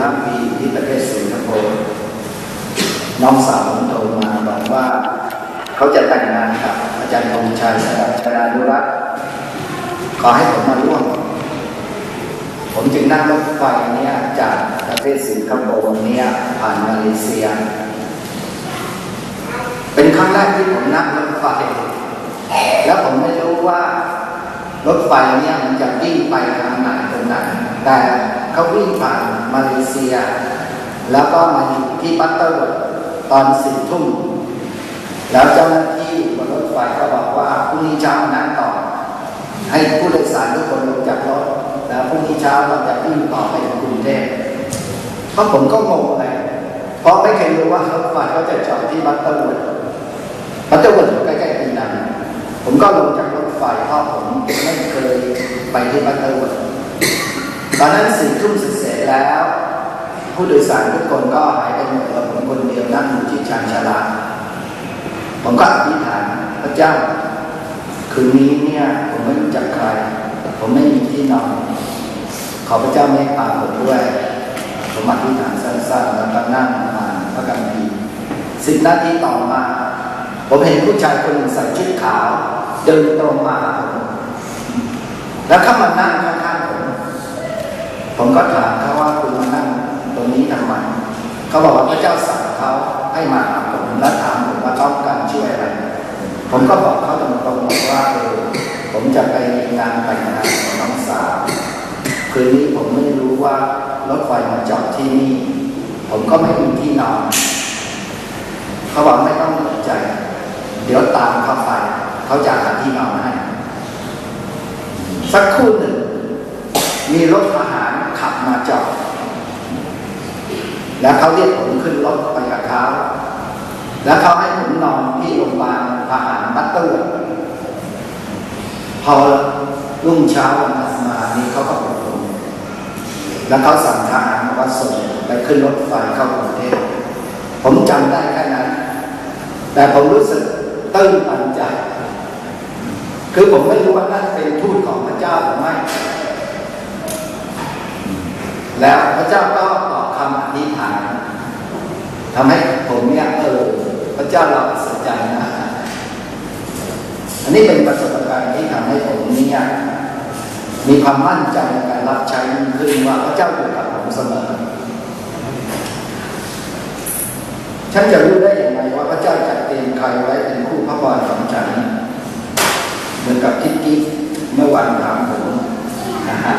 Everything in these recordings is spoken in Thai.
15ปีที่ประเทศสิงคโปร์น้องสาวผมโทรมาบอกว่า เขาจะแต่งงานกับอาจารย์ธงชัยชรานุรักษ์ขอให้ผมมาร่วม ผมจึงนั่งรถไฟเนี่ยจากประเทศสิงคโปร์เนี่ยผ่านมาเลเซีย เป็นครั้งแรกที่ผมนั่งรถไฟแล้วผมไม่รู้ว่ารถไฟเนี่ยมันจะวิ่งไปทางไหนตรงไหน แต่เขาวิ่งผ่านมาเลเซีย แล้วก็มาหยุดที่ปัตเตอร์ตอนสิบทุ่ม แล้วเจ้าหน้าที่บนรถไฟก็บอกว่าพรุ่งนี้เช้านั่งต่อ ให้ผู้โดยสารทุกคนลงจากรถแล้วพรุ่งนี้เช้าเราจะวิ่งต่อไปกรุงเทพเพราะผมก็งงเลยเพราะไม่เคยรู้ว่ารถไฟเขาจะจอดที่บัตเตอร์เวิร์ดบัตเตอร์วิร์ดอยู่ใกล้ๆปีนังผมก็ลงจากรถไฟเพราะผมไม่เคยไปที่บัตเตอร์วิร์ด ตอนนั้นสี่ทุ่มเสร็จแล้ว ผู้โดยสารทุกคนก็หายไปหมดแล้วผมคนเดียวนั่งอยู่ที่ชานชาลาผมก็อธิษฐานพระเจ้า คืนนี้เนี่ยผมไม่รู้จักใคร ผมไม่มีที่นอน ขอพระเจ้าเมตตาผมด้วย ผมอธิษฐานสั้นๆแล้วก็นั่งอ่านพระคัมภีร์สิบนาทีต่อมา ผมเห็นผู้ชายคนหนึ่งใส่ชุดขาว เดินตรงมาผมแล้วเข้ามานั่งข้ ผมก็ถามเขาว่าคุณมานั่งตรงนี้ทำไมเขาบอกว่าพระเจ้าสั่งเขาให้มาหาผมและถามผมว่าต้องการช่วยอะไร ผมก็บอกเขาตรงๆบอกว่าเออผมจะไปงานแต่งงานของน้องสาวคืนนี้ผมไม่รู้ว่ารถไฟมาจอดที่นี่ ผมก็ไม่มีที่นอนเขาบอกไม่ต้องตกใจ เดี๋ยวตามเขาไปเขาจะหาที่นอนให้สักครู่หนึ่งมีรถทหาร ขับมาจอดแล้วเขาเรียกผมขึ้นรถไปกับเขาแล้วเขาให้ผมนอนที่โรงพยาบาลทหารบัตเตอร์พอรุ่งเช้าวันถัดมานี่เขาก็บอกผมแล้วเขาสั่งทหารมาว่าส่งไปขึ้นรถไฟเข้ากรุงเทพผมจำได้แค่นั้น แต่ผมรู้สึกตื้นตันใจ คือผมไม่รู้ว่านั่นเป็นทูตของพระเจ้าหรือไม่ แล้วพระเจ้าก็ตอบคำอธิษฐานทำให้ผมเนี่ยเออพระเจ้าเราอัศจนะอันนี้เป็นประสบการณ์ที่ทำให้ผมเนี่ยมีความมั่นใจในการรับใช้ขึ้นว่าพระเจ้าอยู่กับผมเสมอฉันจะรู้ได้อย่างไรว่าพระเจ้าจัดเตรียมใครไว้เป็นคู่พระบรของฉันเหมือนกับที่กิ๊กเมื่อวันถามผมนะฮะ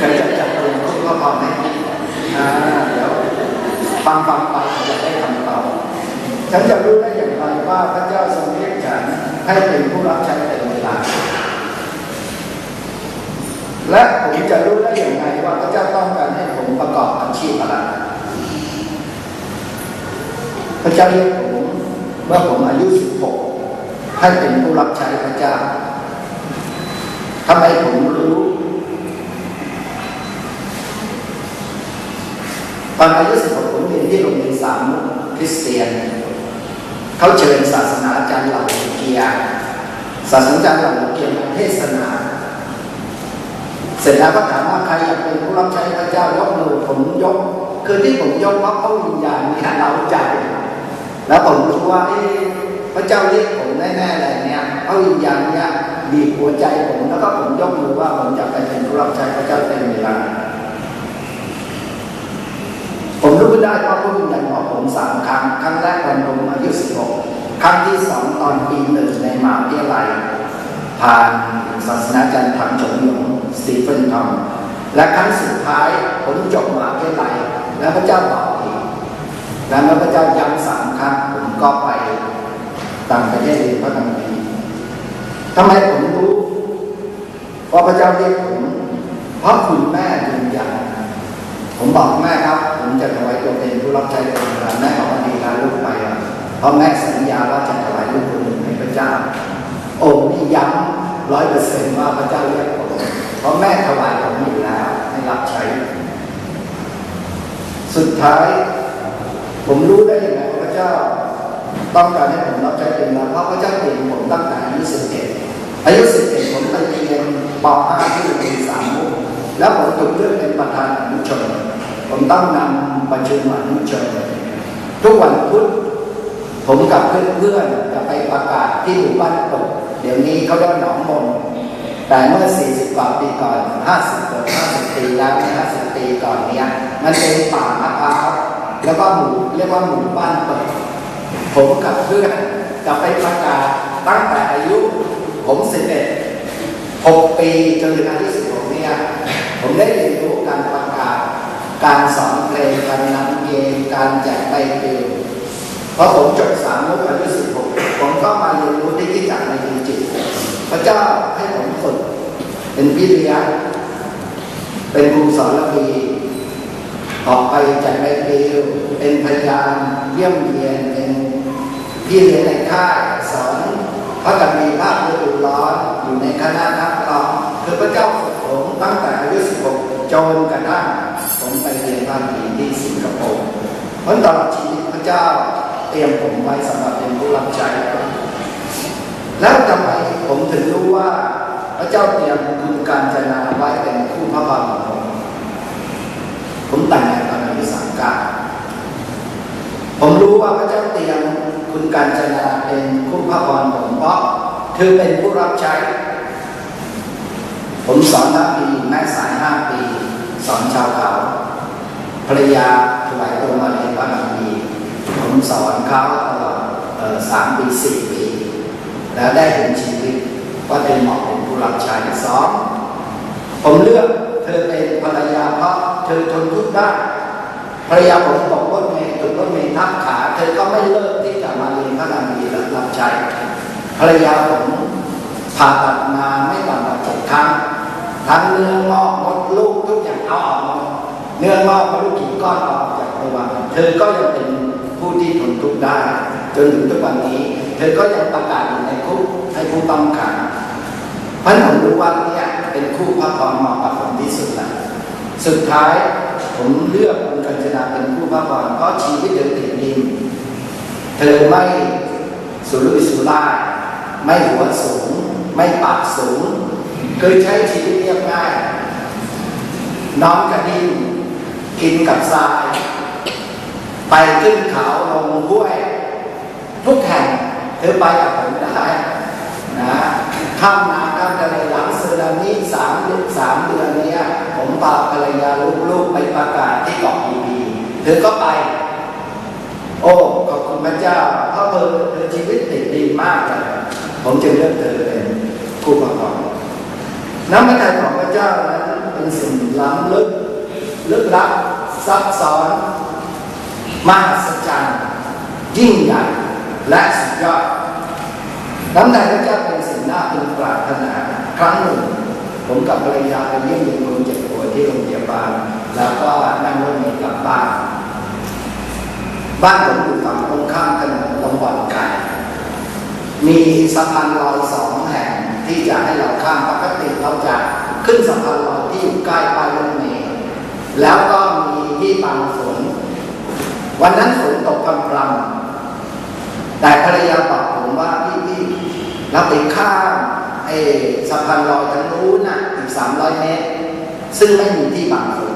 จัดเตรียมคู่พระบรให้กิ๊ก อ่าเดี๋ยวฟังฟังไปจะได้คำตอบฉันจะรู้ได้อย่างไรว่าพระเจ้าทรงเรียกฉันให้เป็นผู้รับใช้เต็มเวลา และผมจะรู้ได้อย่างไรว่าพระเจ้าต้องการให้ผมประกอบอาชีพอะไรพระเจ้าเรียกผมเมื่อผมอายุ 16 ให้เป็นผู้รับใช้พระเจ้าทำไมผมรู้ ตอนอายุ16ผมเรียนที่โรงเรียนสามคริสเตียน เขาเชิญศาสนาจารย์เหล่าเกียร์ศาสนาจารย์เหล่าเกียร์เทศนา เสร็จแล้วก็ถามว่าใครอยากเป็นผู้รับใช้พระเจ้ายกมือผมยก คือที่ผมยกเพราะพระวิญญาณเนี่ยเราใจ แล้วผมรู้ว่าเอ๊ะพระเจ้าเรียกผมแน่ๆเลยเนี่ยพระวิญญาณเนี่ยบีบหัวใจผมแล้วก็ผมยกมือว่าผมจะไปเป็นผู้รับใช้พระเจ้าเต็มเวลา ผมรู้ได้เพราะพระวิญญาณบอกผมสามครั้ง ครั้งแรกตอนผมอายุ16ครั้งที่สองตอนปีหนึ่งในมหาวิทยาลัยผ่านศาสนาจารย์ถังฉงหยงสตีเฟนทอมและครั้งสุดท้ายผมจบมหาวิทยาลัยแล้วพระเจ้าบอกอีกแล้วเมื่อพระเจ้าย้ำสามครั้งผมก็ไปต่างประเทศเรียนพระคัมภีทำไมผมรู้ว่าพระเจ้าเรียกผมเพราะคุณแม่ยืนยันผมบอกแม่ครับ จะถวายตัวเป็นผู้รับใช้เต็มเวลาแม่บอกว่าดีแล้วลูกไปเพราะแม่สัญญาว่าจะถวายลูกคนหนึ่งให้พระเจ้าโอ้นี่ย้ำร้อยเปอร์เซ็นต์ว่าพระเจ้าเรียกผมเพราะแม่ถวายผมอยู่แล้วให้รับใช้ สุดท้าย ผมรู้ได้ยังไงพระเจ้า ต้องการให้ผมรับใช้เต็มแล้วเพราะพระเจ้าเปลี่ยนผมตั้งแต่อายุสิบเอ็ดอายุสิบเอ็ดผมไปเรียนป .5 ที่โรงเรียนสามมุกแล้วผมถูกเลือกเป็นประธานอนุชน ผมต้องนำประชุมอนุชนทุกวันพุธผมกับเพื่อนๆจะไปประกาศที่หมู่บ้านตกเดี๋ยวนี้เขาเรียกหนองมนแต่เมื่อ 40 กว่าปีก่อน 50เกือบ50 ปีแล้ว 50 ปีก่อนเนี้ยมันเป็นป่ามะพร้าวแล้วก็หมู่เรียกว่าหมู่บ้านเปิดผมกับเพื่อนจะไปประกาศตั้งแต่อายุ ผม11 6ปีจนถึงอายุ16เนี่ยผมได้เรียนรู้การประกาศ การสอนเพลงการนำเกมการแจกใบปลิวเพราะผมจบสามมุกอายุ16ผมก็มาเรียนรู้ที่ที่จากในจริงๆพระเจ้าให้ผมฝึกเป็นวิทยาเป็นครูสอนระบีออกไปแจกใบปลิวเป็นพยานเยี่ยมเยียนเป็นพี่เลี้ยงในค่ายสอนพระกันมีภาพฤดูร้อนอยู่ในคณะนักร้องคือพระเจ้าฝึกผมตั้งแต่อายุ 16 จนกระทั่ง เพราะตลอดชีวิตพระเจ้าเตรียมผมไว้สำหรับเป็นผู้รับใช้แล้วทำไมผมถึงรู้ว่า พระเจ้าเตรียมคุณการจนาไว้เป็นคู่พระบาทของผมผมแต่งงานตอนอายุสามเก้าผมรู้ว่าพระเจ้าเตรียมคุณการจนาเป็นคู่พระบาทผมเพราะเธอเป็นผู้รับใช้ ผมสอนทัพปีแม่สายห้าปี สอนชาวเขาภรรยา ถวายตัวมาเรียนพระนามีผมสอนเขาตลอดสามปีสี่ปีแล้วได้เห็นชีวิตว่าเธอเหมาะเป็นผู้รับใช้สองผมเลือกเธอเป็นภรรยาเพราะเธอทนทุกข์ได้ภรรยาผมบอกรถเมย์ถูกรถเมย์ทับขาเธอก็ไม่เลิกที่จะมาเรียนพระนามีและรับใช้ภรรยาผมผ่าตัดมาไม่ต่ำกว่าเจ็ดครั้งทั้งเนื้องอกมดลูกทุกอย่างเอาออกมา เนื้องอกมดลูกกี่ก้อนออกจากตัวเธอก็ยังเป็นผู้ที่ทนทุกข์ได้ จนถึงทุกวันนี้ เธอก็ยังประกาศอยู่ในคุกให้ผู้ต้องขังพราะผมรู้ว่าเนี่ยเป็นคู่พระพรเหมาะกับผมที่สุดแล้วสุดท้ายผมเลือกคุณกัญจนาเป็นคู่พระพรเพราะชีวิตเดินติดดินเธอไม่สุรุ่ยสุร่ายไม่หัวสูง ไม่ปากสูง เคยใช้ชีวิตเรียบง่ายนอนกับดิน กินกับทราย ไปขึ้นเขาลงห้วย ทุกแห่งเธอไปกับผมได้นะข้ามน้ำข้ามทะเลหลังสึนามิสามเดือนสามเดือนเนี้ยผมพาภรรยาลูกๆไปประกาศที่เกาะพีพีเธอก็ไป โอ้ขอบคุณพระเจ้าเพราะเธอเธอชีวิตติดดีมากเลยผมจึงเลือกเธอเป็นคู่ประกอบน้ำพระทัยของพระเจ้านั้นเป็นสิ่งล้ำลึก ลึกลับซับซ้อนมหัศจรรย์ยิ่งใหญ่และสุดยอดน้ำใจพระเจ้าเป็นสิ่งน่าพึงปรารถนาครั้งหนึ่ง ผมกับภรรยาไปเยี่ยมเยียนคนเจ็บป่วยที่โรงพยาบาล แล้วก็นั่งรถเมล์กลับบ้าน บ้านผมอยู่ฝั่งตรงข้ามถนนตรงบ่อนไก่มีสะพานลอยสองแห่งที่จะให้เราข้ามปกติเราจะขึ้นสะพานลอยที่อยู่ใกล้ป้ายรถเมล์ แล้วก็มีที่บังฝนวันนั้นฝนตกกำลังแต่ภรรยาบอกผมว่าพี่พี่เราไปข้ามไอ้สะพานลอยทางนู้นน่ะอีกสามร้อยเมตร ซึ่งไม่มีที่บังฝน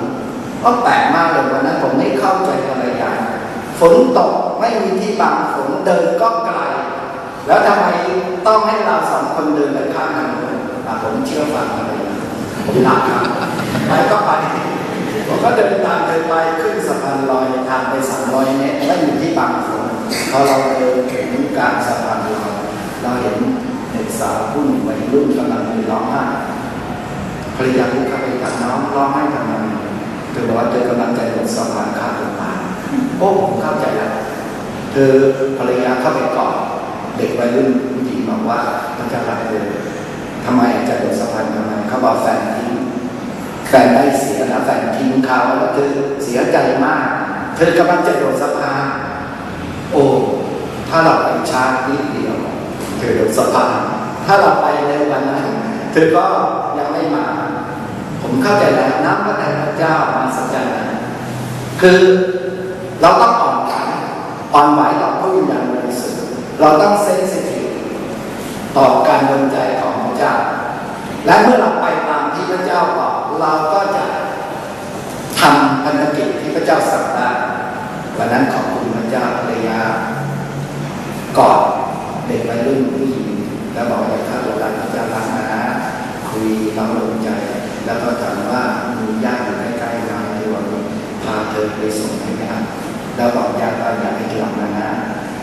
ก็แปลกมากเลยวันนั้นผมไม่เข้าใจภรรยาฝนตกไม่มีที่บังฝนเดินก็ไกลแล้วทำไมต้องให้เราสองคนเดินไปข้ามถนนอ่ผมเชื่อฟังภรรยาผมรักครับไปก็ไป ก็เดินตามเธอไปขึ้นสะพานลอยทางไปสามร้อยเมตรไม่อยู่ที่บางฝนพอเราเดินถึงกลางสะพานลอยเราเห็นเด็กสาวผู้หนึ่งวัยรุ่นกำลังร้องไห้ภรรยาลุกเข้าไปถามน้องร้องไห้ทำไมเธอบอกว่าเธอกำลังใจะลงสะพานข้ามตัวตาโอ้ผมเข้าใจแล้วเธอภรรยาเข้าไปกอดเด็กวัยรุ่นผู้หญิงบอกว่าพระเจ้ารักเธอทำไมจะลงสะพานทำไมเขาบอกแฟนทิ้ง แฟนได้เสียแล้วแฟนทิ้งเขาแล้วเธอเสียใจมาก เธอกำลังจะโดดสะพาโอ้ถ้าเราไปช้านิดเดียว เธอโดดสะพาถ้าเราไปในวันนั้นเธอก็ยังไม่มา ผมเข้าใจแล้วน้ำพระทัยพระเจ้ามาสัจจนะคือเราต้องอ่อนไหวอ่อนไหวต่อผู้วิญญาณบริสุทธิ์เราต้องเซนซิทีฟต่อการดลใจของพระเจ้า และเมื่อเราไปตามที่พระเจ้าบอก เราก็จะทำพันธกิจที่พระเจ้าสั่งได้วันนั้นขอบคุณพระเจ้าภรรยากอดเด็กวัยรุ่นผู้หญิงแล้วบอกอย่าฆ่าตัวตายพระเจ้ารักนะคุยเราลงใจ แล้วก็ถามว่ามีญาติอยู่ใกล้ๆไหมที่ว่าพาเธอไปส่งให้ญาติแล้วบอกญาติว่าอย่าให้กลับมานะ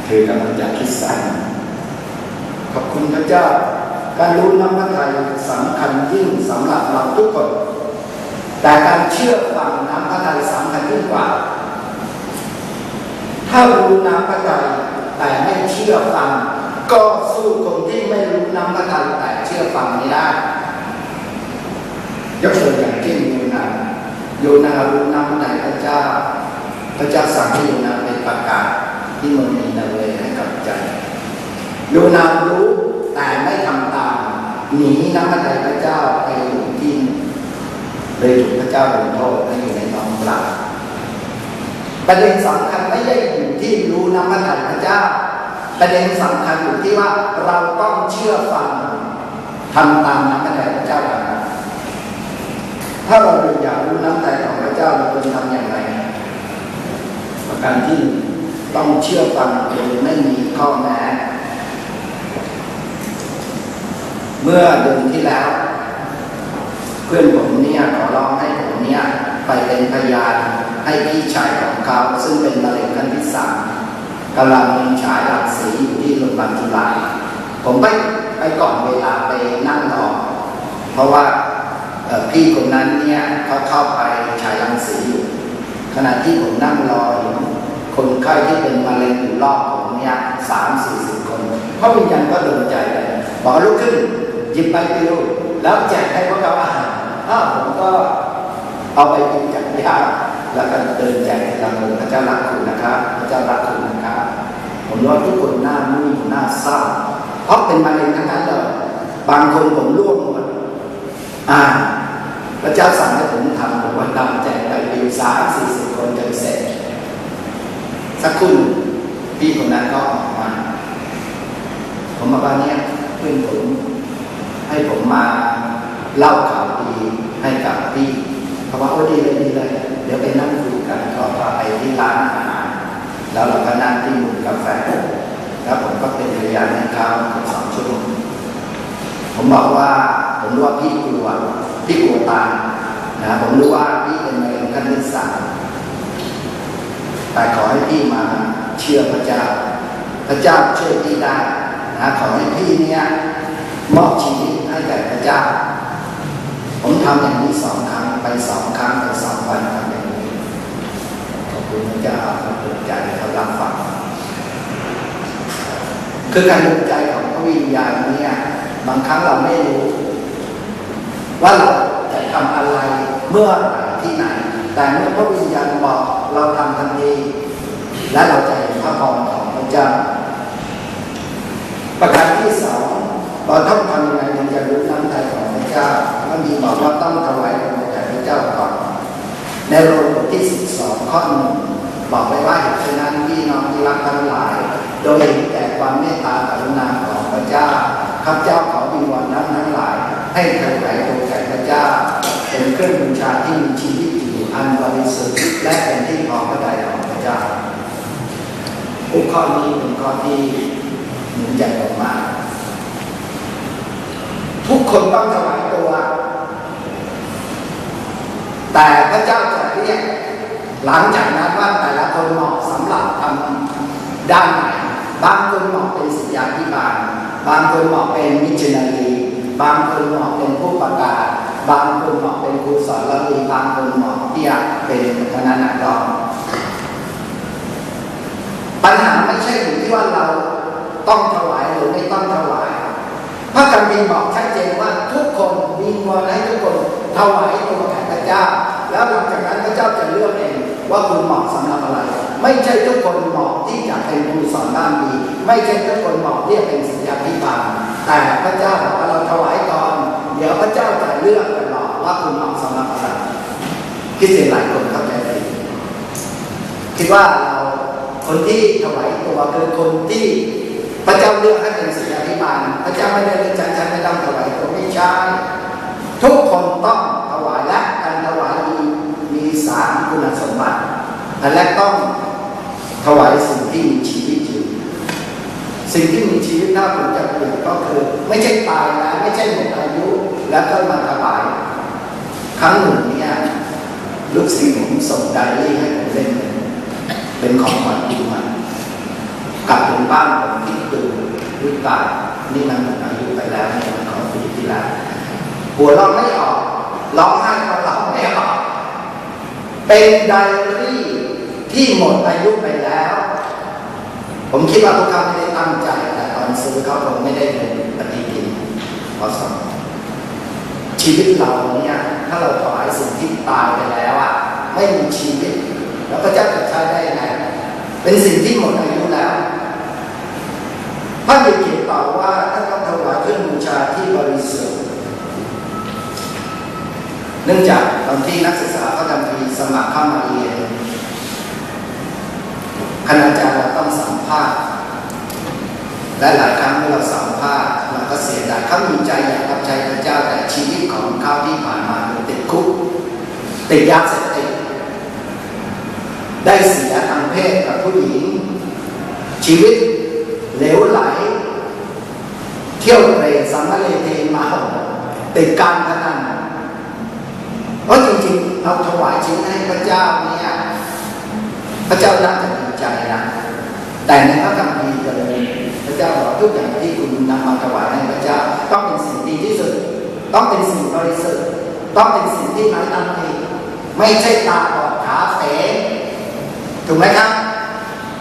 เธอกำลังจะคิดสั้นขอบคุณพระเจ้าการรู้น้ำพระทัย แต่การเชื่อฟังน้ำพระทัยสำคัญยิ่งกว่า ถ้ารู้น้ำพระทัยแต่ไม่เชื่อฟัง ก็สู้คนที่ไม่รู้น้ำพระทัยแต่เชื่อฟังไม่ได้ ยกตัวอย่างเช่นโยนาโยนารู้น้ำพระทัยพระเจ้า พระเจ้าสั่งให้โยนาเป็นประกาศที่เมืองนีนาเวให้กับใจโยนารู้แต่ไม่ทำตามหนีน้ำพระทัยพระเจ้า เลยถูกพระเจ้าลงโทษให้อยู่ในน้องปลาประเด็นสำคัญไม่ได้อยู่ที่รู้น้ำพระทัยพระเจ้า ประเด็นสำคัญอยู่ที่ว่าเราต้องเชื่อฟังทำตามน้ำพระทัยพระเจ้าถ้าเราอยากรู้น้ำพระทัยของพระเจ้าเราควรทำอย่างไรประการที่ต้องเชื่อฟังโดยไม่มีข้อแม้เมื่อเดือนที่แล้ว พื่อนผมเนี่ยขอร้องให้ผมเนี่ยไปเป็นพยานให้พี่ชายของเขาซึ่งเป็นมะเร็งขั้นที่สามกำลังฉายหลักสีอยู่ที่โรงพยาบาลจุฬาผมไปไปก่อนเวลาไปนั่งรอเพราะว่าพี่คนนั้นเนี่ยเขาเข้าไปฉายรังสีอยู่ขณะที่ผมนั่งรออยู่คนไข้ที่เป็นมะเร็งอยู่รอบผมเนี่ยสามสี่สิบคนเพราะวิญญาณก็โดนใจเลยบอกลุกขึ้นหยิบไปปิวแล้วแจกให้พวกเขาอาหารอ้าผมก็เอาไปกินจากญาติแล้วก็เดินแจกให้เราเลยพระเจ้ารักคุณนะครับพระเจ้ารักคุณนะครับผมรู้ว่าทุกคนหน้ามุ้ยหน้าเศร้าเพราะเป็นมะเร็งทั้งนั้นเลยบางคนผมร่วงหมดอ่าพระเจ้าสั่งให้ผมทำผมวันดำแจกไปปิวสามสี่สิบคนจนเสร็จสักครู่พี่คนนั้นก็ออกมา ผมมาว่าเนี่ยเพื่อนผมให้ผมมา เล่าข่าวดีให้กับพี่เขาว่าโอ้ดีเลยดีเลยเดี๋ยวไปนั่งคุยกันก็พาไปที่ร้านอาหารแล้วเราก็นั่งที่มุมกาแฟแล้วผมก็เป็นพยานให้เขาเกือบสองชั่วโมงผมบอกว่าผมรู้ว่าพี่กลัวพี่กลัวตายนะผมรู้ว่าพี่เป็นมะเร็งขั้นที่สามแต่ขอให้พี่มาเชื่อพระเจ้า พระเจ้าช่วยพี่ได้นะขอให้พี่เนี่ยมอบชีวิตให้แก่พระเจ้า ผมทำอย่างนี้สองครั้งไปสองครั้งไปสองวันทำอย่างนี้ขอบคุณพระเจ้าครับเปิดใจเขารับฟังคือการดูใจของพระวิญญาณเนี่ยบางครั้งเราไม่รู้ ว่าเราจะทำอะไรเมื่อไหร่ที่ไหน แต่เมื่อพระวิญญาณบอกเราทำทันทีและเราจะเห็นพระพรของพระเจ้าประการที่สองเราต้องทำยังไงถึงจะรู้น้ำใจของพระเจ้า มันมีบอกว่าต้องถวายองค์แด่พระเจ้าก่อนในโรมบทที่12ข้อหนึ่งบอกไว้ว่าเหตุฉะนั้นพี่น้องที่รักทั้งหลาย โดยเห็นแก่ความเมตตากรุณาของพระเจ้าข้าพเจ้าขอวิงวอนนั้นทั้งหลาย ให้ถวายองค์แก่พระเจ้า เป็นเครื่องบูชาที่มีชีวิตอยู่อันบริสุทธิ์และเป็นที่พอพระทัยของพระเจ้าอุข้อนี้เป็นข้อที่หนุนใจผมมากทุกคนต้องถวายตัว แต่พระเจ้าจะเรียกหลังจากนั้นว่าแต่ละคนเหมาะสำหรับทำด้านไหนบางคนเหมาะเป็นศิษยาธิบาลบางคนเหมาะเป็นมิชชันนารีบางคนเหมาะเป็นผู้ประกาศ บางคนเหมาะเป็นครูสอนละลีบางคนเหมาะที่จะเป็นคณะนักร้องปัญหาไม่ใช่อยู่ที่ว่าเราต้องถวายหรือไม่ต้องถวาย พระคัมภีร์บอกชัดเจนว่าทุกคนมีวอนให้ทุกคนถวายตัว เจ้า แล้วหลังจากนั้นพระเจ้าจะเลือกเองว่าคุณเหมาะสำหรับอะไร ไม่ใช่ทุกคนเหมาะที่จะเป็นครูสอนด้านดี ไม่ใช่ทุกคนเหมาะที่จะเป็นศิษยาธิบาลแต่พระเจ้าบอกว่าเราถวายก่อนเดี๋ยวพระเจ้าจะเลือกกันหรอกว่าคุณเหมาะสำหรับอะไรคิดเสียหลายคนเข้าใจผิดคิดว่าเราคนที่ถวายตัวคือคนที่พระเจ้าเลือกให้เป็นศิษยาธิบาลพระเจ้าไม่ได้เลือกฉันฉันไม่ต้องถวายตัวไม่ใช่ทุกคนต้องายและการถวายมีมีสามคุณสมบัติ อันแรกต้องถวายสิ่งที่มีชีวิตอยู่ สิ่งที่มีชีวิตน่าผมจะเปรียบก็คือ ไม่ใช่ตายนะไม่ใช่หมดอายุ แล้วก็มาถวาย ครั้งหนึ่งเนี่ยลูกศิษย์ผมส่งไดอารี่ให้ผมเล่นเป็นของขวัญปีใหม่กลับถึงบ้านผมคิดดูวิตายนี่มันหมดอายุไปแล้วเนี่ยมันของปีที่แล้วหัวเราไม่ออกร้องไห้ก็ร้องไม่ออก เป็นไดอารี่ที่หมดอายุไปแล้ว ผมคิดว่าพวกเขาไม่ได้ตั้งใจ แต่ตอนซื้อเขาคงไม่ได้เป็นปฏิทินพอสองชีวิตเราเนี่ยถ้าเราถวายสิ่งที่ตายไปแล้วอะไม่มีชีวิต แล้วพระเจ้าจะใช้ได้ยังไงเป็นสิ่งที่หมดอายุแล้วพระเยเขียนต่อว่า นื่องจากตอนที่นักศึกษาเขาทำทีสมัครเข้ามาเรียนคณาจารย์เราต้องสัมภาษณ์และหลายครั้งเมื่อเราสัมภาษณ์เราก็เสียดายเขามีใจอยากรับใช้พระเจ้าแต่ชีวิตของเขาที่ผ่านมาติดคุกติดยาเสพติดได้เสียทางเพศกับผู้หญิง ชีวิตเหลวไหล เที่ยวเตะสังฆเลเทมาติดการพนัน ราะจริงๆเราถวายชีวิตให้พระเจ้าเนี่ยพระเจ้าน่าจะดีใจนะแต่ในพระคัมภีร์เลยพระเจ้าบอกทุกอย่างที่คุณนำมาถวายให้พระเจ้า ต้องเป็นสิ่งดีที่สุด ต้องเป็นสิ่งบริสุทธิ์ต้องเป็นสิ่งที่ไร้ตำหนิไม่ใช่ตาบอดขาเป๋ถูกไหมครับ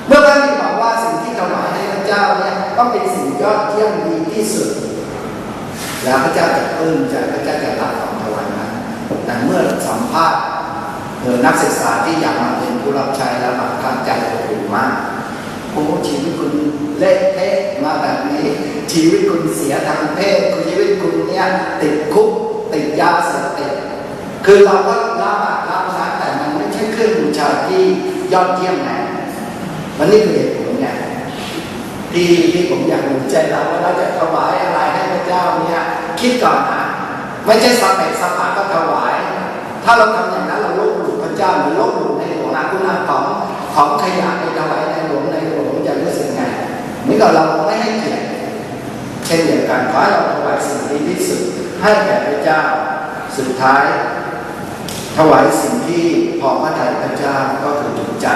เมื่อพระบิดาบอกว่าสิ่งที่ถวายให้พระเจ้าเนี่ยต้องเป็นสิ่งยอดเยี่ยมดีที่สุด แล้วพระเจ้าจะปลื้มใจพระเจ้าจะรับ แต่เมื่อสัมภาษณ์นักศึกษาที่อยากมาเป็นผู้รับใช้แล้วบางครั้งใจโหดมากโอ้ชีวิตคุณเละเทะมาแบบนี้ ชีวิตคุณเสียทางเพศชีวิตคุณเนี่ยติดคุกติดยาเสพติดคือเราก็รับอะรับนะแต่มันไม่ใช่เครื่องบูชาที่ยอดเยี่ยมไงมันนี่คือเหตุผลไงที่ที่ผมอยากรู้ใจเราว่าเราจะถวายอะไรให้พระเจ้าเนี่ยคิดก่อนนะไม่ใช่สเปกสปาก็ถวาย ถ้าเราทำอย่างนั้นเราลบหลู่พระเจ้าหรือลบหลู่ในหลวงอาคุณอาของของขยะในถวายในหลวงในหลวงจะรู้สึกไงเหมือนกับเราไม่ให้เกียรติเช่นเดียวกันขอให้เราถวายสิ่งดีที่สุดให้แก่พระเจ้าสุดท้าย ถวายสิ่งที่พอพระทัยพระเจ้าก็คือถูกใจ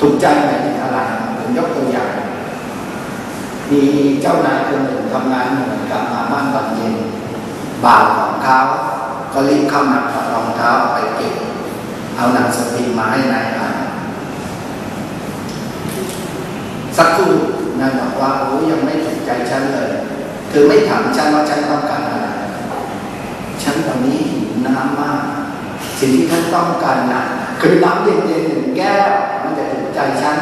ถูกใจหมายถึงอะไรผมยกตัวอย่างมีเจ้านายคนหนึ่งทำงานเหมือนกับมาบ้านตอนเย็นบ่าวของเขา ก็รีบเข้ามาถอดรองเท้าไปเก็บเอาหนังสติมาให้นายอ่านสักครู่นายบอกว่าโอ้ยังไม่ถูกใจฉันเลยคือไม่ถามฉันว่าฉันต้องการอะไรฉันตอนนี้หิวน้ำมาก สิ่งที่ฉันต้องการนะคือน้ำเย็นๆหนึ่งแก้วมันจะถูกใจฉัน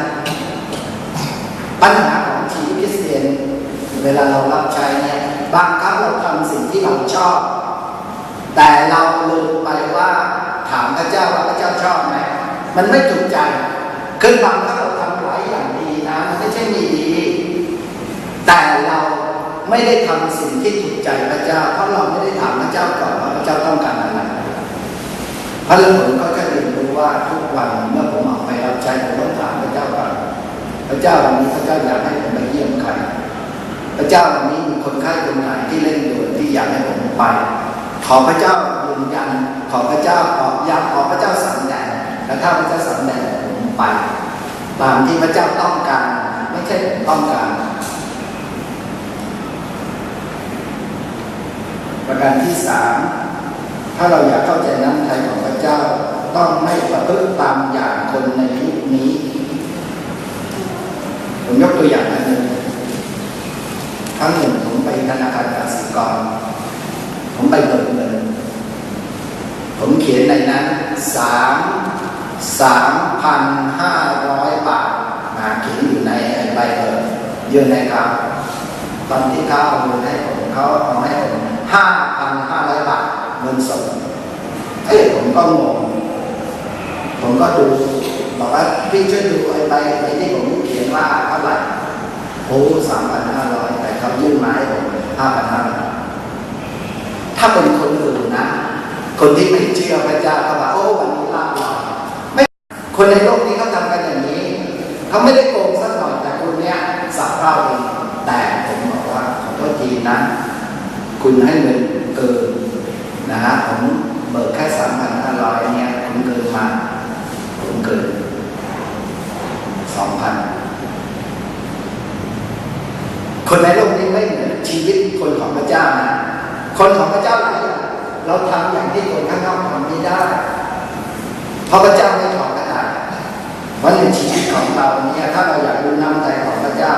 ปัญหาของชีวิตคริสเตียนเวลาเรารับใช้เนี่ยบางครั้งเราทำสิ่งที่เราชอบ แต่เราลืมไปว่าถามพระเจ้าว่าพระเจ้าชอบไหมมันไม่ถูกใจคือบางครั้งเราทำหลายอย่างดีนะมันไม่ใช่มีดี แต่เราไม่ได้ทำสิ่งที่ถูกใจพระเจ้า เพราะเราไม่ได้ถามพระเจ้าก่อนว่าพระเจ้าต้องการอะไรพระเลผมก็แค่เรียนรู้ว่าทุกวันเมื่อผมออกไปรับใช้ผมต้องถามพระเจ้าก่อนพระเจ้าวันนี้พระเจ้าอยากให้ผมไปเยี่ยมใครพระเจ้าวันนี้มีคนไข้คนไหนที่เร่งด่วนที่อยากให้ผมไป ขอพระเจ้ายืนยันขอพระเจ้าตอบย้ำขอพระเจ้าสั่งแดงและถ้าพระเจ้าสั่งแดงผมไป ตามที่พระเจ้าต้องการ ไม่ใช่ผมต้องการ ประการที่สามถ้าเราอยากเข้าใจน้ำใจของพระเจ้าต้องไม่ประพฤติตามอย่างคนในยุคนี้ ผมยกตัวอย่างอันหนึ่งครั้งหนึ่งผมไปธนาคารกสิกรผมไปเบิก ผมเขียนในนั้นสามสามพันห้าร้อยบาทนะเขียนอยู่ในใบเบิกยื่นให้เขาตอนที่เขาเอาเงินให้ผมเขาเอาให้ผมห้าพันห้าร้อยบาทเงินสดเอ้ยผมก็งงผมก็ดูบอกว่าพี่ช่วยดูไอ้ใบใบที่ผมเขียนว่าเท่าไหร่โอ้สามพันห้าร้อยแต่เขายื่นมาให้ผมห้าพันห้าร้อยถ้าเป็นคน คนที่ไม่เชื่อพระเจ้าเขาบอกโอ้วันนี้ลาบลอยไม่คนในโลกนี้เขาทำกันอย่างนี้เขาไม่ได้โกงสักหน่อยแต่คุณเนี้ยสับเปล่าเองแต่ผมบอกว่าขอโทษทีนะ คุณให้เงินเกินนะฮะผมเบิกแค่สามพันห้าร้อยเนี่ยคุณเกินมาผมเกินสองพันคนในโลกนี้ไม่เหมือนชีวิตคนของพระเจ้านะคนของพระเจ้าหลาย เราทำอย่างที่คนข้างนอกทำไม่ได้เพราะพระเจ้าไม่ถอดกระดาษวันในชีวิตของเราเนี่ยถ้าเราอยากรู้น้ำใจของพระเจ้า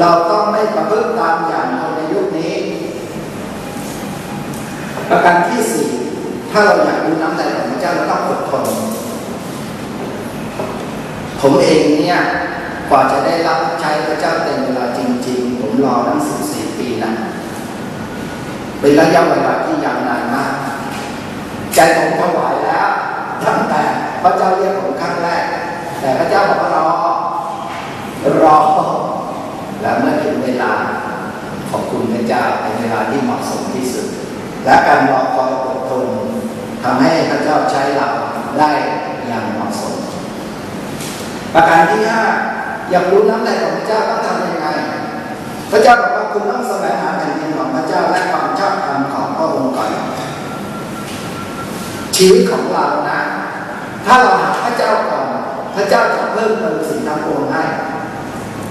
เราต้องไม่ประพฤติตามอย่างคนในยุคนี้ ประการที่สี่ถ้าเราอยากรู้น้ำใจของพระเจ้าเราต้องอดทนผมเองเนี่ยกว่าจะได้รับใช้พระเจ้าเต็มเวลาจริง ๆ ผมรอตั้งสิบสี่ปีนะเป็นระยะเวลาที่ยาวนานมาก ใจผมถวายแล้วตั้งแต่พระเจ้าเรียกผมครั้งแรก แต่พระเจ้าบอกว่ารอรอและเมื่อถึงเวลาขอบคุณพระเจ้าเป็นเวลาที่เหมาะสมที่สุด และการรอคอยอดทนทำให้พระเจ้าใช้เราได้อย่างเหมาะสม ประการที่ห้าอยากรู้น้ำใจของพระเจ้าต้องทำยังไง พระเจ้าบอกว่าคุณต้องแสวงหาแผ่นดินของพระเจ้าและความชอบธรรมของพระองค์ก่อน ชีวิตของเรานะ ถ้าเราหาพระเจ้าก่อนพระเจ้าจะเพิ่มเติมสิ่งทั้งปวงให้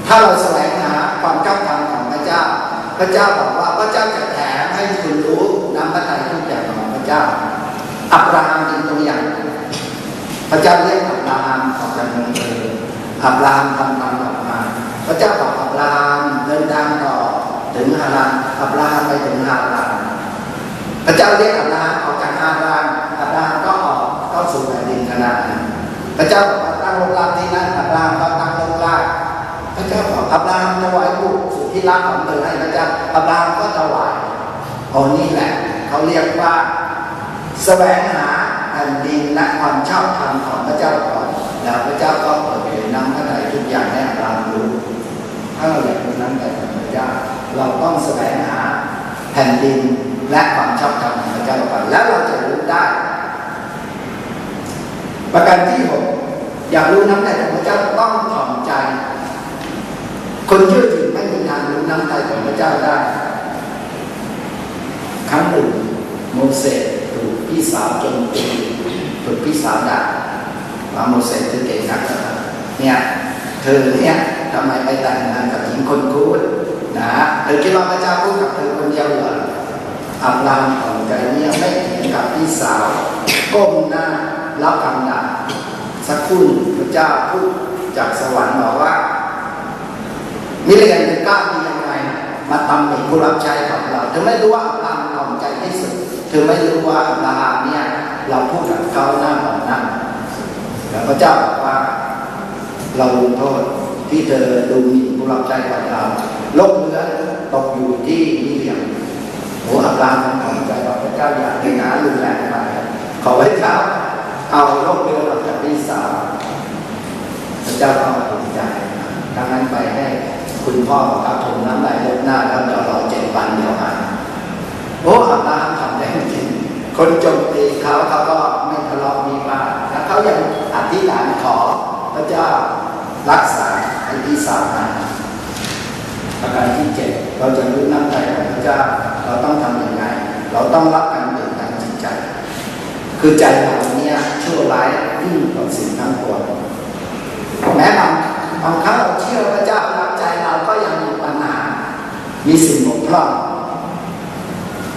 ถ้าเราแสวงหาความชอบธรรมของพระเจ้า พระเจ้าบอกว่าพระเจ้าจะแถมให้คุณรู้น้ำพระทัยทุกอย่างของพระเจ้า อับราฮัมเป็นตัวอย่าง พระเจ้าเรียกอับราฮัมออกจากเมืองเอออับราฮัมทำตามออกมา พระเจ้าบอกอับราฮัมเดินทางต่อถึงฮารานอับราฮัมไปถึงฮารานพระเจ้าเรียกอับราฮัม พระเจ้าบอกว่าตั้งโรงแรมที่นั่นอับราฮัมก็ตั้งโรงแรมพระเจ้าบอกอับราฮัมถวายบุตรสุดที่รักของเธอให้พระเจ้าอับราฮัมก็ถวายโอ้นี่แหละเขาเรียกว่าแสวงหาแผ่นดินและความชอบธรรมของพระเจ้าก่อนแล้วพระเจ้าก็เปิดเผยน้ำพระทัยทุกอย่างให้เรามรู้ถ้าเราอยากรู้น้ำใจของพระเจ้าเราต้องแสวงหาแผ่นดินและความชอบธรรมของพระเจ้าก่อนแล้วเราจะรู้ได้ ประการที่หกอยากรู้น้ำใจของพระเจ้าต้องถ่อมใจ คนเชื่อถือไม่มีทางรู้น้ำใจของพระเจ้าได้ ครั้งหนึ่งโมเสสถูกพี่สาวจมตีถูกพี่สาวด่าว่าโมเสสเธอเก่งนักเหรอเนี่ยเธอเนี่ยทำไมไปแต่งงานกับหญิงคนคูดนะเธอคิดว่าพระเจ้าพูดกับเธอคนเดียวเหรออับรามของใจเนี่ยไม่เถียงกับพี่สาวก้มหน้า รับคำด่าสักครู่นพระเจ้าพูดจากสวรรค์บอกว่ามิเรียนจะกล้าดียังไงมาตำหนิผู้รับใช้ของเราเธอไม่รู้ว่าอับราฮัมถ่อมใจที่สุดเธอไม่รู้ว่าอับราฮัมเนี่ยเราพูดกับเขาหน้าต่อหน้าแต่พระเจ้าบอกว่า เราลงโทษที่เธอดูหมิ่นผู้รับใช้ของเราลบเรือตกอยู่ที่มิเรียนโอ้อับราฮัมถ่อมใจว่าพระเจ้าอยากให้น้ารุนแรงไปขอให้เจ้า เอาลบเรื้อออกจากพี่สาวพระเจ้าก็มาถูกใจดังนั้นไปให้คุณพ่อกับผมน้ำลายเล็บหน้าแล้วเดี๋ยวรอเจ็ดวันเดี๋ยวหายโอ้อับราฮัมทำได้จริงคนจมตีเขาเขาก็ไม่ทะเลาะมีมาแล้วเขายังอธิษฐานขอพระเจ้ารักษาไอ้ที่สามหาประการที่เจ็ดเราจะรู้น้ำใจของพระเจ้าเราต้องทำยังไงเราต้องรับการเปลี่ยนแปลงจิตใจ คือใจเรา ชั่วร้ายยิ่งกว่าสิ่งทั้งปวงแม้บางบางครั้งเราเชื่อพระเจ้ารับใจเราก็ยังมีปัญหา มีสิ่งบกพร่อง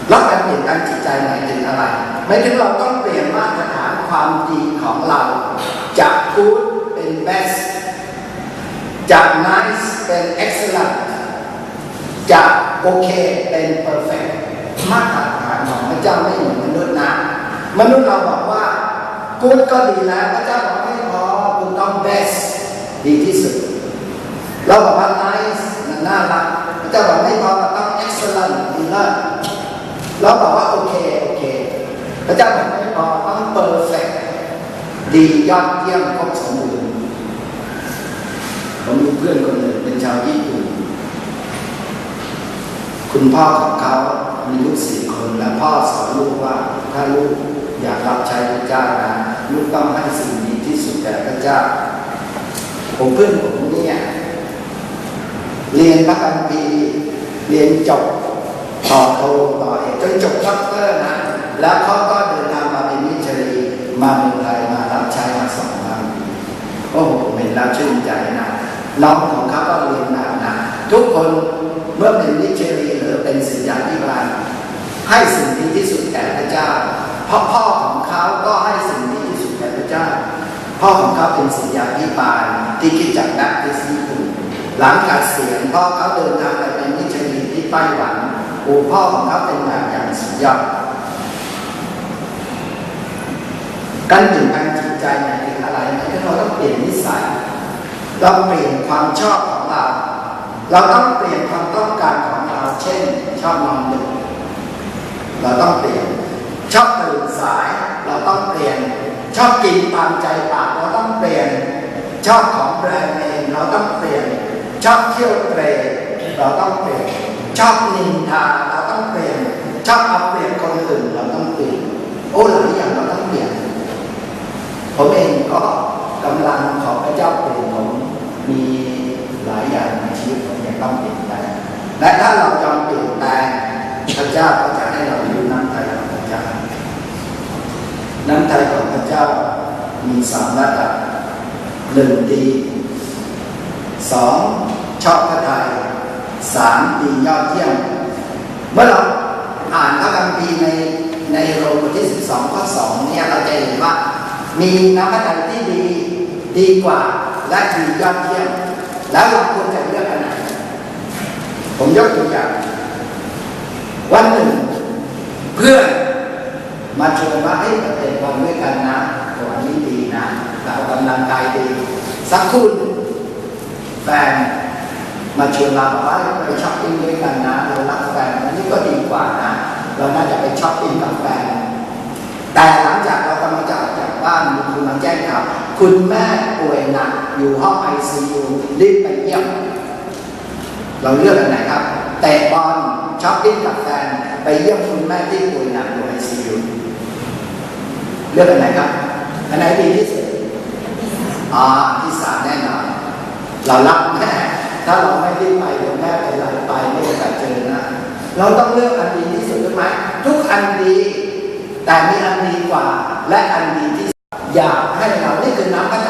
แล้วการเปลี่ยนแปลงจิตใจหมายถึงอะไรหมายถึงเราต้องเปลี่ยนมาตรฐานความดีของเรา จาก good เป็น best จาก nice เป็น excellent จากโอเคเป็น perfect มาตรฐานของพระเจ้าไม่เหมือนมนุษย์นะมนุษย์เราบอก ว่า good ก็ดีแล้วพระเจ้าบอกไม่พอคุณต้อง best ดีที่สุด เราบอกว่า nice มันน่ารักพระเจ้าบอกไม่พอต้อง excellent ดีเลิศเราบอกว่าโอเคโอเคพระเจ้าบอกไม่พอต้อง perfect ดียอดเยี่ยมครบสมบูรณ์ผมมีเพื่อนคนหนึ่งเป็นชาวญี่ปุ่นคุณพ่อของเขามีลูกสี่คนและพ่อสอนลูกว่าถ้าลูก อยากรับใช้พระเจ้านะลูกต้องให้สิ่งดีที่สุดแก่พระเจ้า ผมเพื่อนผมเนี่ยเรียนพระคัมภีร์เรียนจบต่อโทต่อเอกจนจบด็อกเตอร์นะ แล้วเขาก็เดินทางมาเป็นมิชลีมาเมืองไทยมารับใช้มาสองครั้งโอ้โหผมเห็นแล้วชื่นใจนะน้องของเขาก็เรียนมานะทุกคนเมื่อเป็นมิชลีหรือเป็นศิษยาธิบาลให้สิ่งดีที่สุดแก่พระเจ้า เพราะพ่อของเขาก็ให้สิ่งดีที่สุดแก่พระเจ้า พ่อของเขาเป็นศิษยาธิบาลที่คิดจากนักดิสนีย์หลังเกษียณพ่อเขาเดินทางไปเป็นมิชลีที่ไต้หวันอ้พ่อของเขาเป็นแบบอย่างสุดยอดการเปลี่ยนแปลงจิตใจเนี่ยคืออะไรคือเราต้องเปลี่ยนนิสัยเราเปลี่ยนความชอบของเรา เราต้องเปลี่ยนความต้องการของเรา เช่น ชอบนอนดึกเราต้องเปลี่ยนายเราต้องเปลี่ยน ชอบกินตามใจปากเราต้องเปลี่ยน ชอบของแบรนด์เนมเราต้องเปลี่ยน ชอบเที่ยวเตรเราต้องเปลี่ยน ชอบนินทาเราต้องเปลี่ยน ชอบเอาเปรียบคนอื่นเราต้องเปลี่ยนโอ้หลายอย่างเราต้องเปลี่ยน ผมเองก็กำลังขอพระเจ้าเปลี่ยนผมมีหลายอย่างในชีวิตผมยังต้องเปลี่ยนแปลงและถ้าเรายอมเปลี่ยนแปลงพระเจ้าก็จะให้เรารู้น้ำใจของพระเจ้า น้ำใจของพระเจ้ามีสามระดับหนึ่งดีสองชอบพระทัยสามดียอดเยี่ยม เมื่อเราอ่านพระคัมภีร์ในในโรมบทที่ 12 ข้อ 2 เนี่ยเราจะเห็นว่า มีน้ำพระทัยที่ดีดีกว่าและดียอดเยี่ยม แล้วเราควรจะเลือกอันไหนผมยกตัวอย่างวันหนึ่ง มาชวนว่าให้มาเตะบอลด้วยกันนะตัวนี้ดีนะเรากำลังกายดี สักคู่แฟนมาชวนเราบอกว่าไปช้อปปิ้งด้วยกันนะเรารักแฟนอันนี้ก็ดีกว่านะเราน่าจะไปช้อปปิ้งกับแฟนแต่หลังจากเรากำลังจะออกจากบ้านมีคุณมาแจ้งข่าวคุณแม่ป่วยหนักอยู่ห้องไอซียูรีบไปเยี่ยมเราเลือกอันไหนครับ แต่บอลช้อปปิ้งกับแฟนไปเยี่ยมคุณแม่ที่ป่วยหนักอยู่ไอซียู เลือกอันไหนครับ อันไหนดีที่สุดอ่าที่สามแน่นอนเรารักแม่ถ้าเราไม่รีบไปเดี๋ยวแม่เป็นไรไปไม่ได้เจอนะเราต้องเลือกอันดีที่สุดใช่ไหมทุกอันดี แต่มีอันดีกว่า และอันดีที่อยากให้เรานี่คือน้ำพระ